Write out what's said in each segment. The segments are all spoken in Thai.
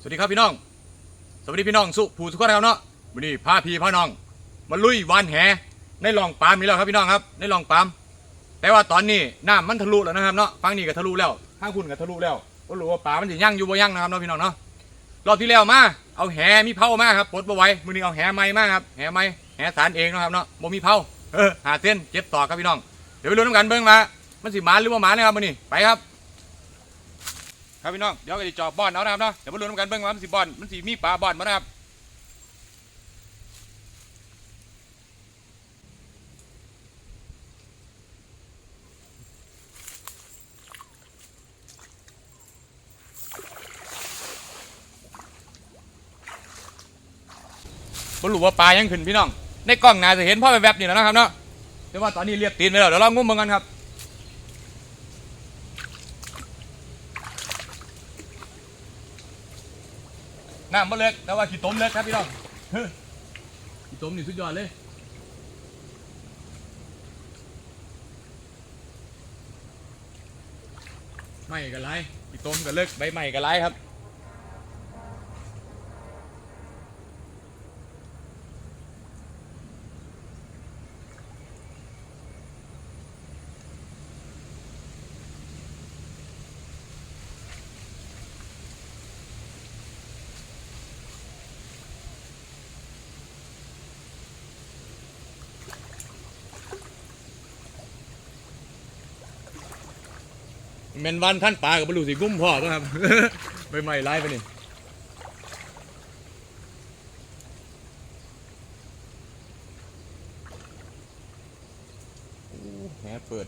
สวัสดีครับพี่น้อง สวัสดีพี่น้องสุภูสุขนะครับเนาะวันนี้พาพี่พาน้อง มาลุยวานแหในหลองปามนี่แล้วครับพี่น้องครับ ในหลองปาม แต่ว่าตอนนี้น้ำมันทะลุแล้วนะครับเนาะฟังนี่ก็ทะลุแล้วข้างคุณก็ทะลุแล้วก็รู้ว่าปลามันจะยั่งอยู่บ่ยั่งนะครับเนาะพี่น้องเนาะรอบที่แล้วมาเอาแหมีเผามาครับปลดบ่ไว้มือนี้เอาแหใหม่มาครับแหใหม่แหสารเองนะครับเนาะบ่มีเผาเออหาเส้นเจ็บต่อครับพี่น้องเดี๋ยวไปลุ้น้ำกันเบิ่งมามันสิหมาหรือว่าหมานะครับมือนี้ไปครับ ครับพี่น้องเดี๋ยวก็จะจอบบอนเอานะครับเนาะเดี๋ยวมาลุ้นกันเบิ่งว่ามันสิบอนมันสิมีปลาบอนมานะครับบ่รู้ว่าปลายังขึ้นพี่น้อง ในกล้องนาจะเห็นพ่อแวบๆนี่แล้วนะครับเนาะแต่ว่าตอนนี้เรียบตีนไปแล้วเดี๋ยวเรางุ้มเบิ่งกันครับ น้ำมะเล็กแต่ว่าขี้ต้มเล็กครับพี่น้องเฮ้ยขี้ต้มนี่สุดยอดเลยไม่กันไรขี้ต้มกันเล็กใบใหม่กันไรครับ เมนวันท่านปลากับบรรลุสิกุ้มพ่อป่ะครับใบใหม่ไล่ไปนี่โอ้แหเปิด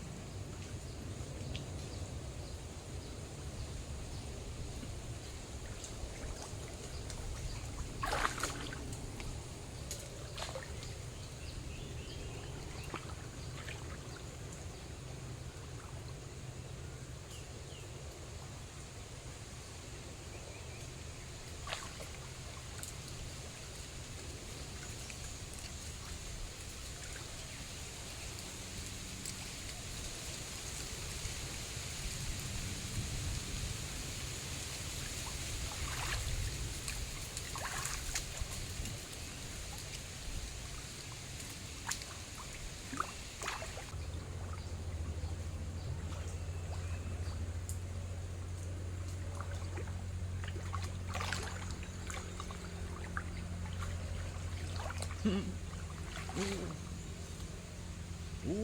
อู้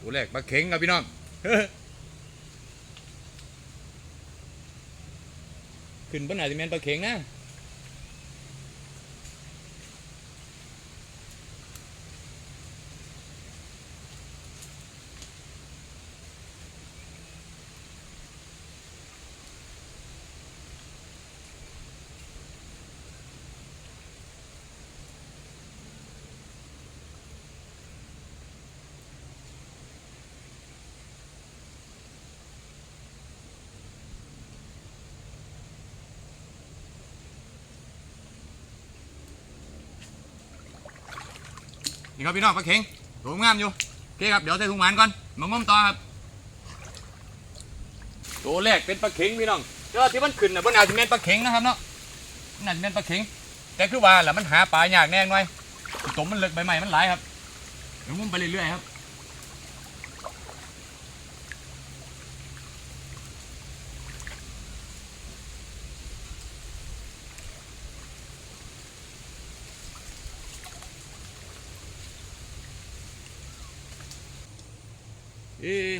ตัวแรกปลาเข็งครับพี่น้องขึ้นบนไหนจะแมนปลาเข็งนะ นี่ครับพี่น้องปลาเข็งตัวงามอยู่โอเคครับเดี๋ยวใส่ถุงหวานก่อนมางมต่อครับตัวแรกเป็นปลาเข็งพี่น้องเจ้าที่มันขึ้นนะบนอาจจะเป็นปลาเข็งนะครับเนาะน่าจะเป็นปลาเข็งแต่คือว่าแหละมันหาปลายากแน่หน่อยตมมันเลึกใบใหม่มันหลายครับเดี๋ยวงมไปเรื่อยๆครับ เอ๊ะ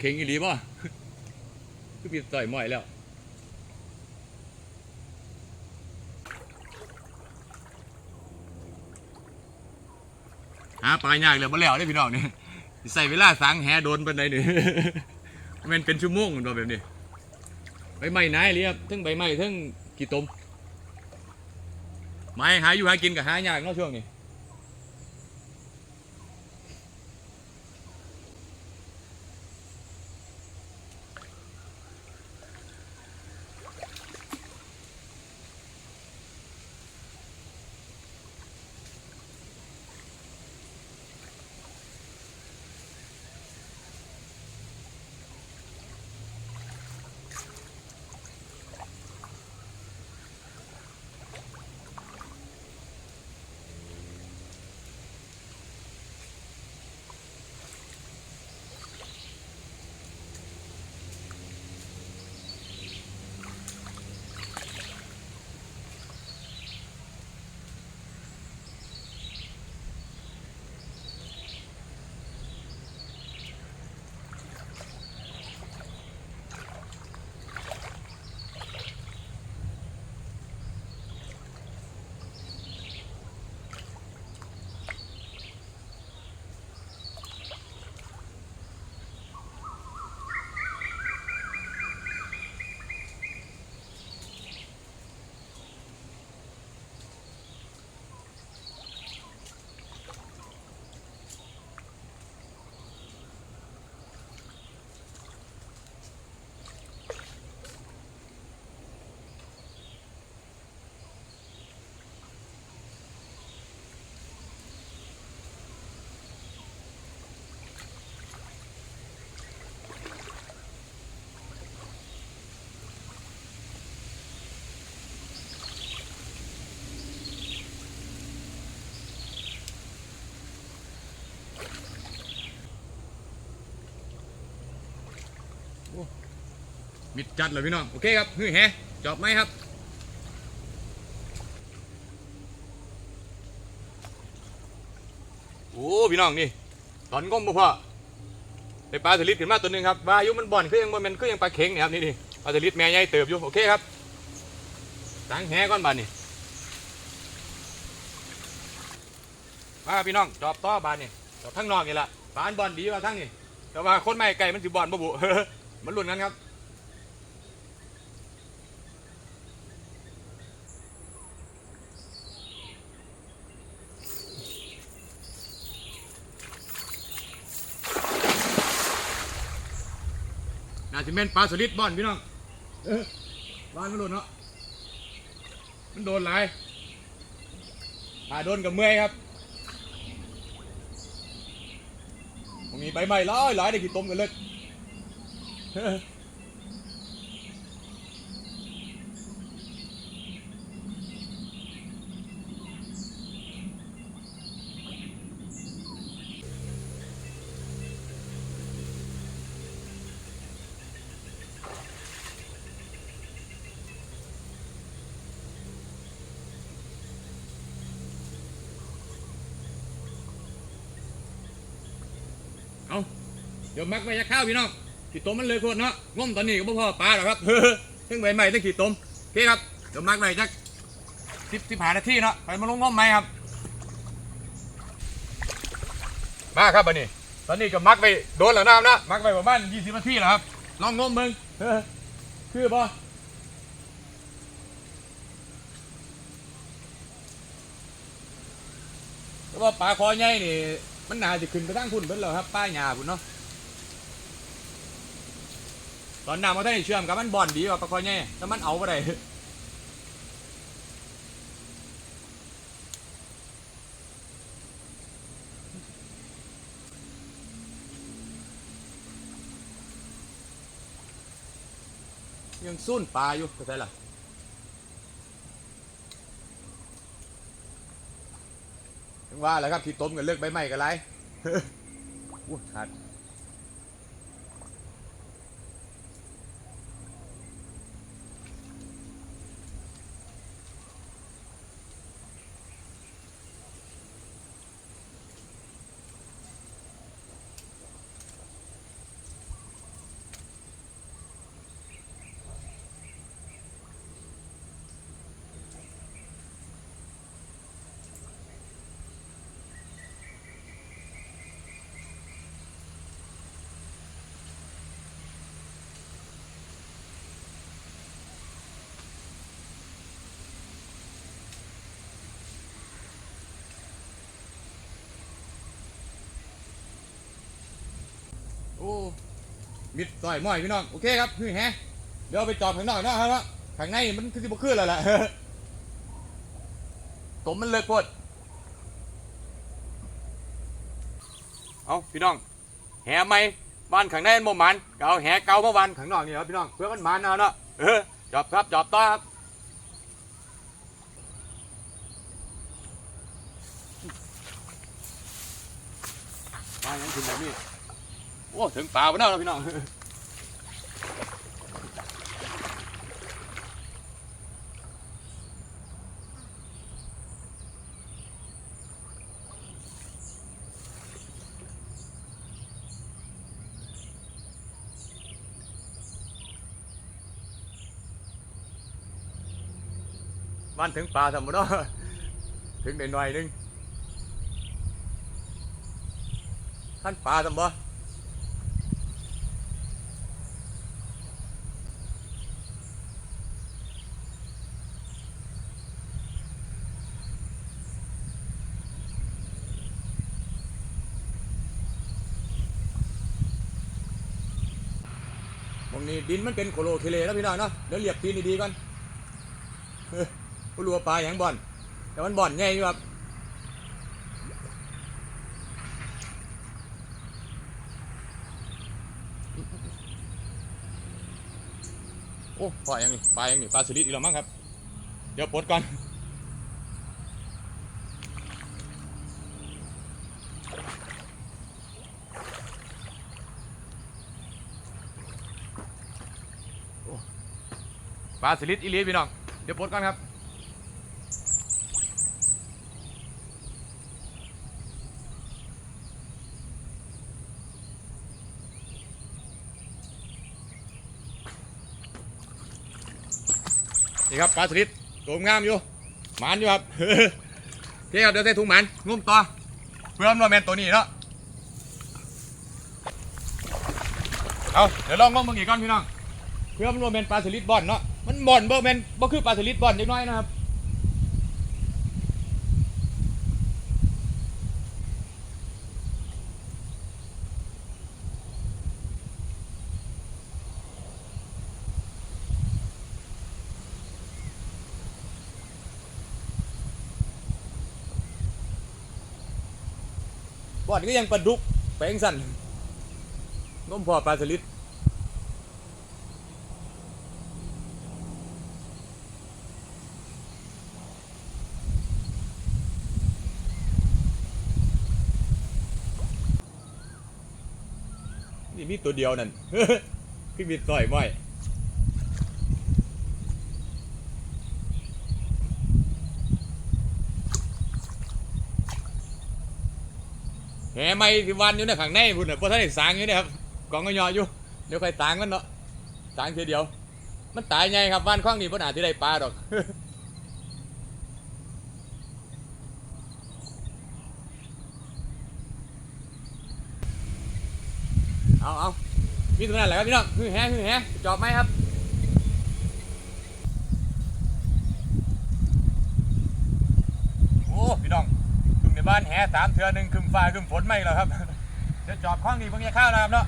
เข็งอีหลีป่ะคือปีต่อยหม่อยแล้วหาปลายากเลยบ่แล้วได้พี่น้องนี่ใส่เวลาสังแหโดนปานใดนี่มันเป็นชั่วโมงมันแบบนี้ใบไม้นายเลยครับทั้งใบไม้ทั้งกี่ตมไม้หาอยู่หากินกับหายากเนาะช่วงนี้ มิดจัดเลยพี่น้อง โอเคครับฮือแฮจอบไหมครับโอ้พี่น้องนี่ตอนงมบ่พอได้ปลาสลิดขึ้นมาตัวหนึงครับวาอายุมันบ่อนคือยังบ่มันคือยังปลาเข็งนี่ครับนี่นี่ปลาสลิดแม่ใหญ่เติบอยู่โอเคครับตั้งแหก่อนบาดนี่มาครับพี่น้องจอบต่อบาดนี่จอบทั้งนอกนี่ละปลานบ่อนดีว่าทั้งนี่แต่ว่าคนไม่ไก่มันสิบ่อนบ่บุมันรุ่นนั้นครับ น่าจะเป็นปลาสลิดบอนพี่น้องเออบ้านมันโดนเนาะ มันโดนหลายปลาโดนกับเมื่อยครับผมมีใบไม้หลายหลายได้กี่ต้มกันเลย ดี๋ยวมักไว้จะข้าวพี่น้องกี่ต้มมันเลยโคตรเนาะง่มตอนนี้ก็บ่พอปลาหรอกครับเฮ้อทั้งใบไม้ทั้งกี่ต้มโอเคครับเดี๋ยวมักไว้จักสิบสิบหานาทีเนาะไปมาลงง่มไหมครับมาครับบันนี้ ตอนนี้ก็มักไปโดนแล้วน้ำนะมักไปประมาณยี่สิบนาทีแล้วครับลองงมมึงเออคือบ่แต่ว่าปลาคอใหญ่นี่มันน่าจะขึ้นไปทั้งคุณเบิ้ลแล้วครับป้าหญ้าคุณเนาะ อนนำมาได้เชื่อมกับมันบอนดีกว่าปลาคอใหญ่แต่มันเอาไปได้ยังซุ่นปลาอยู่เข้าใจล่ะถึงว่าแหละครับที่ต้มกันเลือกใบไม้กันไรอู้ขาด มิดต่อยม้อยพี่น้อง โอเคครับนี่แฮะเดี๋ยวไปจอบข้างนอกเนาะครับว่าข้างในมันคือสิบขึ้นแล้วล่ะตมมันเลิกโพดเอาพี่น้อง แหไหมบ้านข้างในมันบ่มันก็เอาแหเก่ามาวันข้างนอกนี่ครับพี่น้องเพื่อมันมันเอาเนาะเออจอบครับจอบต่อครับมาอย่างถึงแบบนี้ โอ้ถึงป่าไปแล้วพี่น้องบ้านถึงป่าทำมาเนาถึงหน่อยๆนึงท่านป่าทำบ่ต งนี้ดินมันเป็นโคโลเคเลแล้วพี่น้องเนาะเดี๋ยวเหลียบตีนดีๆก่อนเฮ้ยผู้รัวปลาอย่างบ่อน แต่มันบ่อนใหญ่อยู่ครับโอ้ปลาอย่างนี้ปลาอย่างนี้ปลาสลิดอีกแล้วมั้งครับ เดี๋ยวปลดก่อน ปลาสลิดอีลีพี่น้อง เดี๋ยวปลดก่อนครับ นี่ครับปลาสลิดตัวงามอยู่ หมานอยู่ครับโอเคครับเดี๋ยวใส่ถุงหมันงุ้มต่อเพื่อนว่าแมนตัวนี้เนาะ เอาเดี๋ยวลองงุ้มมึงอีกก่อนพี่น้อง เพื่อนว่าแมนปลาสลิดบอนเนาะ มันบอนบ่แมนบ่คือปลาสลิดบอนเล็กน้อยนะครับบอนก็ยังปลาดุกแปลงสั่นง้มพอปลาสลิด ตัวเดียวนั่นขึ้นมีต่อยม้อยแหไม่ที่วันอยู่ในข้างในพุ่นน่ะพวกท่านได้สางอยู่นี่ยครับกองก็ยออยู่เดี๋ยวใครตางมันเนาะสางเทีเดียว มันตายไงครับบ้านข้างนี้พ่อหนาที่ได้ปลาดอก เอาเอามีตรงนั้นแหละครับพี่น้องฮือแฮฮือแฮจอบไหมครับโอ้พี่น้องถึงในบ้านแฮสามเทือหนึ่งคึมฟ้าคึมฝนไม่แล้วครับเดี๋ยวจอบข้างนี้เพิ่งจะเข้านะครับเนาะ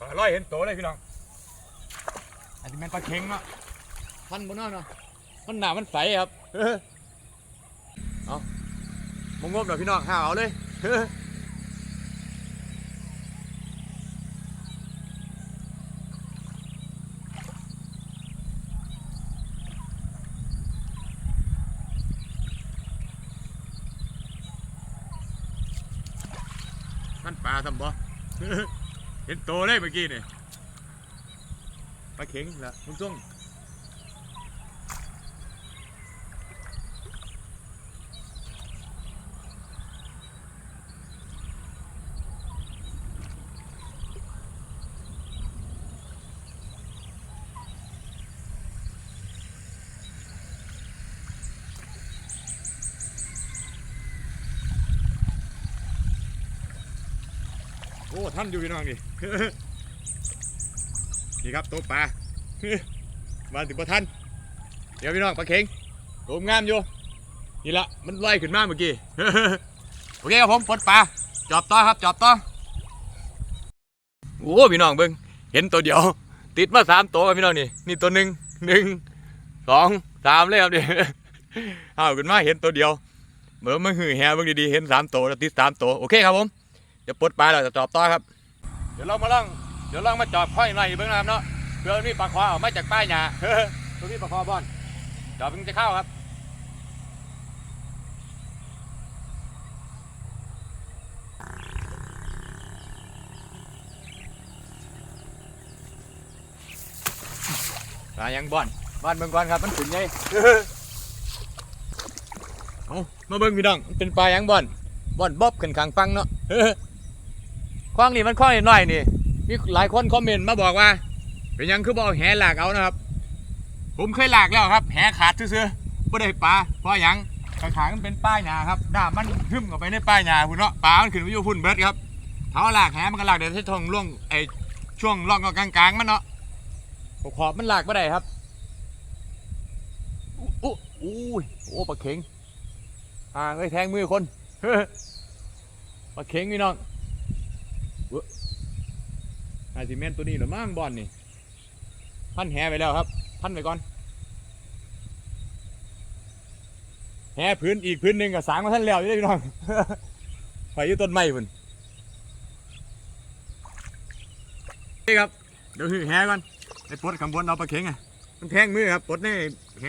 ปลาลอย เห็นโตเลยพี่น้อง อันนี้แมันปลาเค็งเนาะพันบนนั่นเนาะมันหนามันใสครับเอามงงบหน่อยพี่น้องห้าเอาเลยมันปลาทำบ่ เห็นโตเลยเมื่อกี้นี่ปลาเข็งละคุณส่ง โอ้ท่านอยู่พี่น้องนี่นี่ครับตัวปลามาถึงประทันเดี๋ยวพี่น้องปลาเข็งตัวงามอยู่นี่ละมันลอยขึ้นมาเมื่อกี้โอเคครับผมปลดปลาจอบต่อครับจอบต่อโอ้พี่น้องเบิ้งเห็นตัวเดียว ติดมาสามตัวครับพี่น้องนี่นี่ตัวหนึ่งหนึ่งสองสามเลยครับนี่เอาขึ้นมาเห็นตัวเดียวเหมือนมันหือแฮเบิ้งดีๆเห็นสามตัวแล้วติดสามตัวโอเคครับผม ดี๋ยวปลดปลาแล้วจะจอบต่อครับ เดี๋ยวเรามาลองเดี๋ยวลองมาจอบค่อยหน่อยเบิ่งนะครับเนาะเพื่อมีปลาคอออกมาจากป้ายหญ้าตัวนี้ปลาคอบอนจอบเพิ่งจะเข้าครับปลายังบอนบ้านเบิ่งก่อนครับมันขุนใหญ่เอามาเบิ่งพี่น้องมันเป็นปลายังบอนบอนบ๊อบขึ้นข้างฟังเนาะ คว้างนี่มันคว้างนิดหน่อยนี่มีหลายคนคอมเมนต์มาบอกว่า เป็นยังคือบอกแหหลากเอานะครับ ผมเคยหลากแล้วครับ แหขาดซื่อๆไม่ได้ปลาเพราะยังขางมันเป็นป้ายหนาครับน้ามันหึ่มเข้าไปในป้ายหนาพุ่นเนาะปลามันขึ้นไปอยู่พุ่นเบิดครับเท้าหลากแหมันก็หลากเดี๋ยวที่ทองล่วงไอช่วงล่องกลางๆมันเนาะขอบมันหลากไม่ได้ครับอู้อู้ยโอ้ปลาเข็งอ่าเอ้ยแทงมือคนปลาเข็งพี่น้อง อาซิเมนตัวนี้หรือมั่งบอลนี่ พันแหไปแล้วครับ พันไปก่อน แหพื้นอีกพื้นหนึ่งกับสางมาท่านแล้วอยู่เลยพี่น้องไปอยู่ต้นไม้พุ่นนี่ครับ เดี๋ยวหือแหก่อนไอ้ปลดข้างบนเอาปลาเข็งไงมันแทงมือครับปลดนี่แฮ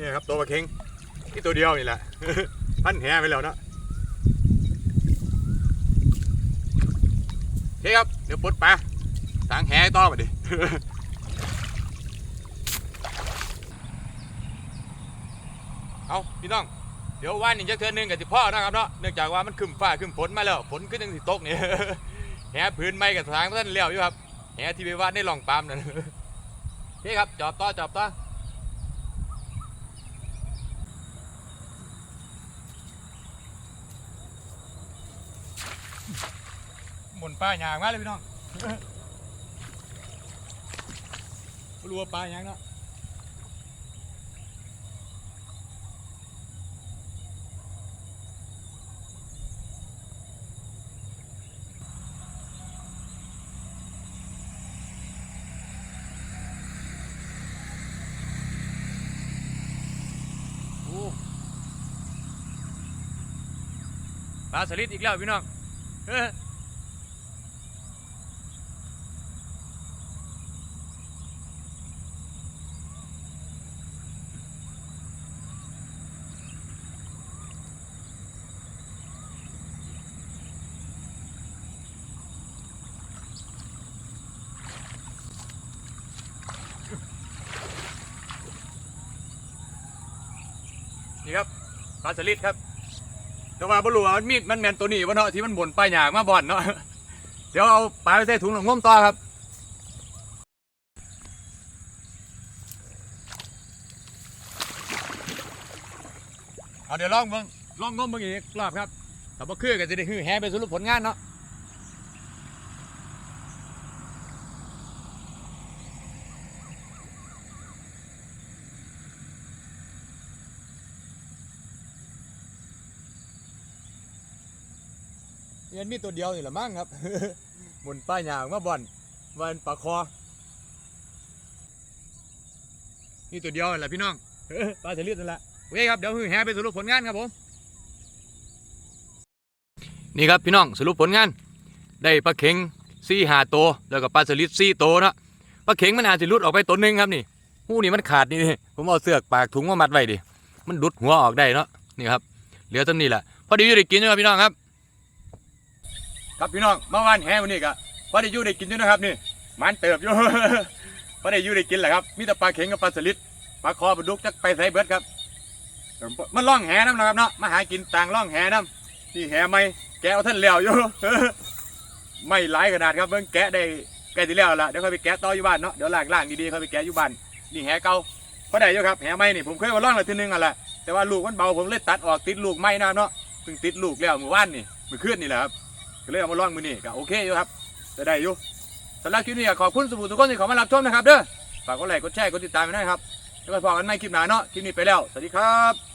นี่ครับตัวปลาเข็งนี่ตัวเดียวนี่แหละ พันแหไปแล้วเนาะโอเคครับ เดี๋ยวปลดปลาสางแหต่อไปดิเอาพี่น้อง เดี๋ยววันนี้จะเทือนหนึ่งกับสิพ่อนะครับเนาะ เนื่องจากว่ามันขึ้นฟ้าขึ้นฝนมาแล้วฝนขึ้นยังสิตกนี่แหพื้นไม้กับทางท่านเลี้ยวอยู่ครับแหที่ไปวาดในหลองปามนั่นโอเคครับ จอบต่อจอบต่อ หมุนปลาหยางมาเลยพี่น้องรัวปลาหยางเนาะโอ้ปลาสลิดอีกแล้วพี่น้อง นี่ครับปลาสลิดครับแต่ว่าบรูว่ามันมีดมันแมนตัวนี้วะเนาะที่มันบ่นปลายหยางมาบ่อนเนาะเดี๋ยวเอาปลาไปใส่ถุงหลงงมต่อครับเอาเดี๋ยวลองเบิ่งลองงมเบิ่งอีกรอบครับถ้าบ่คือก็จะได้ฮือแฮไปสรุปผลงานเนาะ เงินมีตัวเดียวนี่แหละมั้งครับ หมุนป้ายยางมาบ่อนวันปลาคอนี่ตัวเดียวนี่แหละพี่น้องปลาจะเลือดนั่นแหละโอเคครับเดี๋ยวฮือแฮไปสรุปผลงานครับผมนี่ครับพี่น้องสรุปผลงาน ได้ปลาเข็งสี่หาตัวแล้วก็ปลาสลิดสี่ตัวนะปลาเข็งมันอาจจะหลุดออกไปตัวหนึงครับนี่หูนี่มันขาดนี่ผมเอาเสือกปากถุงมามัดไว้ดิมันดุดหัวออกได้เนาะนี่ครับเหลือเท่านี้แหละพอดีอยู่ได้กินนะครับพี่น้องครับ ครับพี่น้องเมื่อวานแห่วันนี้ก็พอได้อยู่ได้กินอยู่นะครับนี่มันเติบอยู่ พอได้อยู่ได้กินแหละครับมีแต่ปลาเข็งกับปลาสลิดปลาคอปลาดุกจักไปใส่เบิดครับมันล่องแหน้ำนะครับเนาะมาหากินต่างล่องแหน้ำนี่แหไม่แกะเอาท่านแล้วอยู่ไม่หลายขนาดครับเบิ่งแกะได้ใกล้ที่แล้วละเดี๋ยวค่อยไปแกะต่ออยู่บ้านเนาะเดี๋ยวล่างล่างดีๆค่อยไปแกะอยู่บ้านนี่แหเก่าพอได้อยู่ครับแหไม่นี่ผมเคยมาล่องล้วทีนึงอะแหละแต่ว่าลูกมันเบาผมเลยตัดออกติดลูกไม่นะเนาะเพิ่งติดลูกแล้วเมื่อวานนี่เมื่อคืนนี่แหละครับ เลยเอามาล่องมือนี่ก็โอเคอยู่ครับจะได้อยู่สำหรับคลิปนี้ขอบคุณสบู่ทุกคนที่เข้ามารับชมนะครับเด้อฝากกดไลค์กดแชร์กดติดตามไปด้วยครับแล้วก็พอกันใหม่คลิปหน้าเนาะคลิปนี้ไปแล้วสวัสดีครับ